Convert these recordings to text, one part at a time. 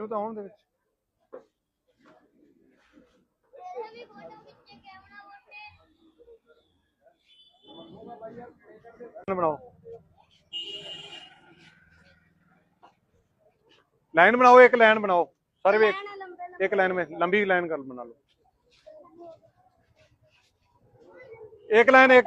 ਇਹਨੂੰ ਤਾਂ ਆਉਣ ਦੇ ਵਿੱਚ। ਬਣਾਓ। ਲਾਈਨ ਬਣਾਓ, ਇੱਕ ਲਾਈਨ ਬਣਾਓ। ਸਾਰੇ ਵੀ ਇੱਕ- ਇੱਕ ਲਾਈਨ ਵਿੱਚ ਲੰਬੀ ਲਾਈਨ ਕਰ ਬਣਾ ਲਓ। ਇੱਕ ਲਾਈਨ, ਇੱਕ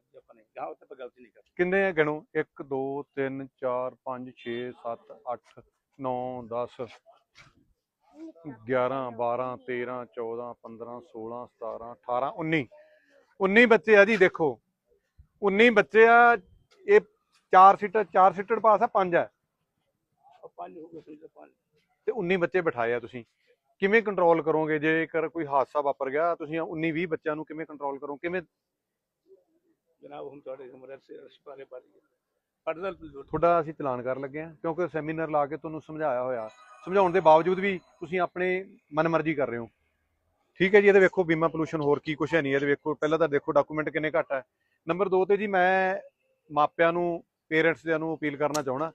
ਨੇ ਗਾਂਵ ਤੇ ਆਪਾਂ ਗਲਤੀ ਨਹੀਂ ਕਰਨੀ ਕਿੰਨੇ ਆ ਗਿਣੋ? 1 2 3 4 5 6 7 8 9 10 11 12 13 14 15 16 17 18 19 19 ਬੱਚੇ ਆ ਜੀ ਦੇਖੋ। 19 ਬੱਚੇ ਆ ਇਹ ਚਾਰ ਸੀਟਰ ਚਾਰ ਸੀਟਰ ਪਾਸ ਆ ਪੰਜ ਆ। ਉਹ ਪੰਜ ਹੋ ਗਏ ਤੇ 19 ਬੱਚੇ ਬਿਠਾਏ ਆ ਤੁਸੀਂ। ਕਿਵੇਂ ਕੰਟਰੋਲ ਕਰੋਗੇ? ਜੇਕਰ ਕੋਈ ਹਾਦਸਾ ਵਾਪਰ ਗਿਆ ਤੁਸੀਂ 19 20 ਬੱਚਿਆਂ ਨੂੰ ਕਿਵੇਂ ਕੰਟਰੋਲ ਕਰੋ ਕਿਵੇਂ ਜਨਾਬ, ਹੁਣ ਤੁਹਾਡੇ ਉਮਰ ਸੇ ਬਾਰੇ ਬਾਰੇ ਪੜਦਲ ਤੁਹਾਡਾ ਅਸੀਂ ਚਲਾਨ ਕਰਨ ਲੱਗੇ ਆ ਕਿਉਂਕਿ ਸੈਮੀਨਾਰ ਲਾ ਕੇ ਤੁਹਾਨੂੰ ਸਮਝਾਇਆ ਹੋਇਆ। ਸਮਝਾਉਣ ਦੇ ਬਾਵਜੂਦ ਵੀ ਤੁਸੀਂ ਆਪਣੇ ਮਨਮਰਜ਼ੀ ਕਰ ਰਹੇ ਹੋ। ਠੀਕ ਹੈ ਜੀ ਇਹਦੇ ਵੇਖੋ ਬੀਮਾ ਪੋਲੂਸ਼ਨ ਹੋਰ ਕੀ ਕੁਛ ਹੈ ਨਹੀਂ। ਇਹਦੇ ਵੇਖੋ, ਪਹਿਲਾਂ ਤਾਂ ਦੇਖੋ ਡਾਕੂਮੈਂਟ ਕਿੰਨੇ ਘੱਟ ਹੈ। ਨੰਬਰ 2 ਤੇ ਜੀ, ਮੈਂ ਮਾਪਿਆਂ ਨੂੰ ਪੇਰੈਂਟਸ ਦੇ ਨੂੰ ਅਪੀਲ ਕਰਨਾ ਚਾਹਣਾ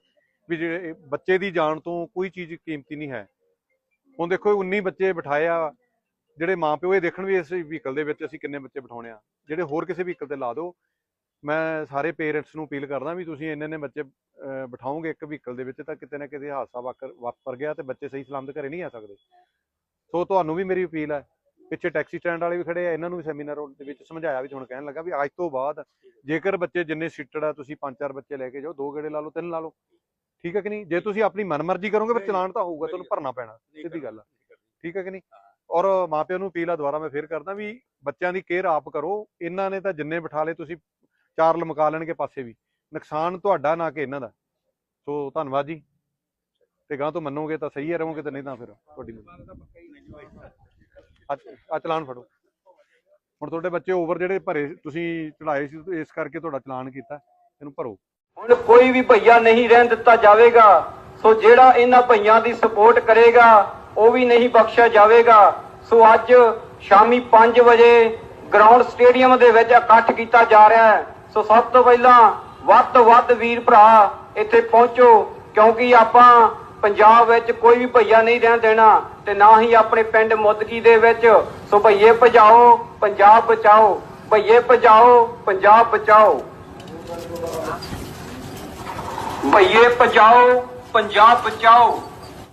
ਵੀ ਜਿਹੜੇ ਬੱਚੇ ਦੀ ਜਾਨ ਤੋਂ ਕੋਈ ਚੀਜ਼ ਕੀਮਤੀ ਨਹੀਂ ਹੈ। ਹੁਣ ਦੇਖੋ 19 ਬੱਚੇ ਬਿਠਾਏ ਆ, ਜਿਹੜੇ ਮਾਪਿਓ ਇਹ ਦੇਖਣ ਵੀ ਇਸ ਵਹੀਕਲ ਦੇ ਵਿੱਚ ਅਸੀਂ ਕਿੰਨੇ ਬੱਚੇ ਬਿਠਾਉਣੇ ਆ। ਜਿਹੜੇ ਹੋਰ ਕਿਸੇ ਵਹੀਕਲ ਤੇ ਲਾ ਦਿਓ ਮੈਂ ਸਾਰੇ ਪੇਰੈਂਟਸ ਨੂੰ ਅਪੀਲ ਕਰਦਾ ਵੀ ਤੁਸੀਂ ਇੰਨੇ ਨੇ ਬੱਚੇ ਬਿਠਾਓਗੇ ਇੱਕ ਵਹੀਕਲ ਦੇ ਵਿੱਚ ਤਾਂ ਕਿਤੇ ਨਾ ਕਿਤੇ ਹਾਦਸਾ ਵਾਪਰ ਗਿਆ ਤੇ ਬੱਚੇ ਸਹੀ ਸਲਾਮਤ ਘਰੇ ਨਹੀਂ ਆ ਸਕਦੇ। ਸੋ ਤੁਹਾਨੂੰ ਵੀ ਮੇਰੀ ਅਪੀਲ ਹੈ ਪਿੱਛੇ ਟੈਕਸੀ ਸਟੈਂਡ ਵਾਲੇ ਵੀ ਖੜੇ ਆ ਇਹਨਾਂ ਨੂੰ ਵੀ ਸੈਮੀਨਾਰ ਦੇ ਵਿੱਚ ਸਮਝਾਇਆ ਵੀ ਹੁਣ ਕਹਿਣ ਲੱਗਾ ਵੀ ਅੱਜ ਤੋਂ ਬਾਅਦ ਜੇਕਰ ਬੱਚੇ ਜਿੰਨੇ ਸੀਟਡ ਆ ਤੁਸੀਂ ਪੰਜ ਚਾਰ ਬੱਚੇ ਲੈ ਕੇ ਜਾਓ ਦੋ ਗੇੜੇ ਲਾ ਲਓ ਤਿੰਨ ਲਾ ਲਓ ਠੀਕ ਹੈ ਕਿ ਨਹੀਂ? ਜੇ ਤੁਸੀਂ ਆਪਣੀ ਮਨਮਰਜ਼ੀ ਕਰੋਗੇ ਫਿਰ ਚਲਾਨ ਤਾਂ ਹੋਊਗਾ ਤੁਹਾਨੂੰ ਭਰਨਾ ਪੈਣਾ ਸਿੱਧੀ ਗੱਲ ਆ। ਠੀਕ ਹੈ ਕਿ ਨਹੀਂ? ਔਰ ਮਾਪਿਆਂ ਨੂੰ ਅਪੀਲ ਆ ਦੁਬਾਰਾ ਮੈਂ ਫੇਰ ਕਰਦਾ ਵੀ ਬੱਚਿਆਂ ਦੀ ਕੇਅਰ ਆਪ ਕਰੋ ਇਹਨਾਂ ਨੇ ਤਾਂ ਜਿੰਨੇ ਬਿਠਾ ਲਏ ਤੁਸੀਂ ਚਾਰ ਲਮਕਾ ਲੈਣਗੇ ਪਾਸੇ ਵੀ। ਨੁਕਸਾਨ ਤੁਹਾਡਾ ਨਾ ਕਿ ਇਹਨਾਂ ਦਾ। ਸੋ ਧੰਨਵਾਦ ਜੀ। ਤੇ ਗਾਂ ਤੋਂ ਮੰਨੋਗੇ ਤਾਂ ਸਹੀ ਰਹੋਗੇ ਤੇ ਨਹੀਂ ਤਾਂ ਫਿਰ ਤੁਹਾਡੀ ਆ ਚਲਾਨ ਫੜੋ। ਹੁਣ ਤੁਹਾਡੇ ਬੱਚੇ ਓਵਰ ਜਿਹੜੇ ਭਰੇ ਤੁਸੀਂ ਚੜਾਏ ਸੀ, ਇਸ ਕਰਕੇ ਤੁਹਾਡਾ ਚਲਾਨ ਕੀਤਾ। ਇਹਨੂੰ ਭਰੋ। ਹੁਣ ਕੋਈ ਵੀ ਭਈਆ ਨਹੀਂ ਰਹਿਣ ਦਿੱਤਾ ਜਾਵੇਗਾ, ਸੋ ਜਿਹੜਾ ਇਹਨਾਂ ਭਈਆਂ ਦੀ ਸਪੋਰਟ ਕਰੇਗਾ, ਉਹ ਵੀ ਨਹੀਂ ਬਖਸ਼ਿਆ ਜਾਵੇਗਾ। ਸੋ ਅੱਜ ਸ਼ਾਮੀ 5 ਵਜੇ ਗਰਾਊਂਡ ਸਟੇਡੀਅਮ ਦੇ ਵਿੱਚ ਇਕੱਠ ਕੀਤਾ ਜਾ ਰਿਹਾ ਹੈ। ਸੋ ਸਭ ਤੋਂ ਪਹਿਲਾਂ ਵੱਧ ਤੋਂ ਵੱਧ ਵੀਰ ਭਰਾ ਇੱਥੇ ਪਹੁੰਚੋ, ਕਿਉਂਕਿ ਆਪਾਂ ਪੰਜਾਬ ਵਿੱਚ ਕੋਈ ਵੀ ਭਈਆ ਨਹੀਂ ਰਹਿਣ ਦੇਣਾ ਤੇ ਨਾ ਹੀ ਆਪਣੇ ਪਿੰਡ ਮੁੱਦਕੀ ਦੇ ਵਿੱਚ। ਸੋ ਭਈਏ ਭਜਾਓ, ਪੰਜਾਬ ਬਚਾਓ, ਭਈਏ ਭਜਾਓ, ਪੰਜਾਬ ਬਚਾਓ। ਭਈਏ ਭਜਾਓ, ਪੰਜਾਬ ਬਚਾਓ।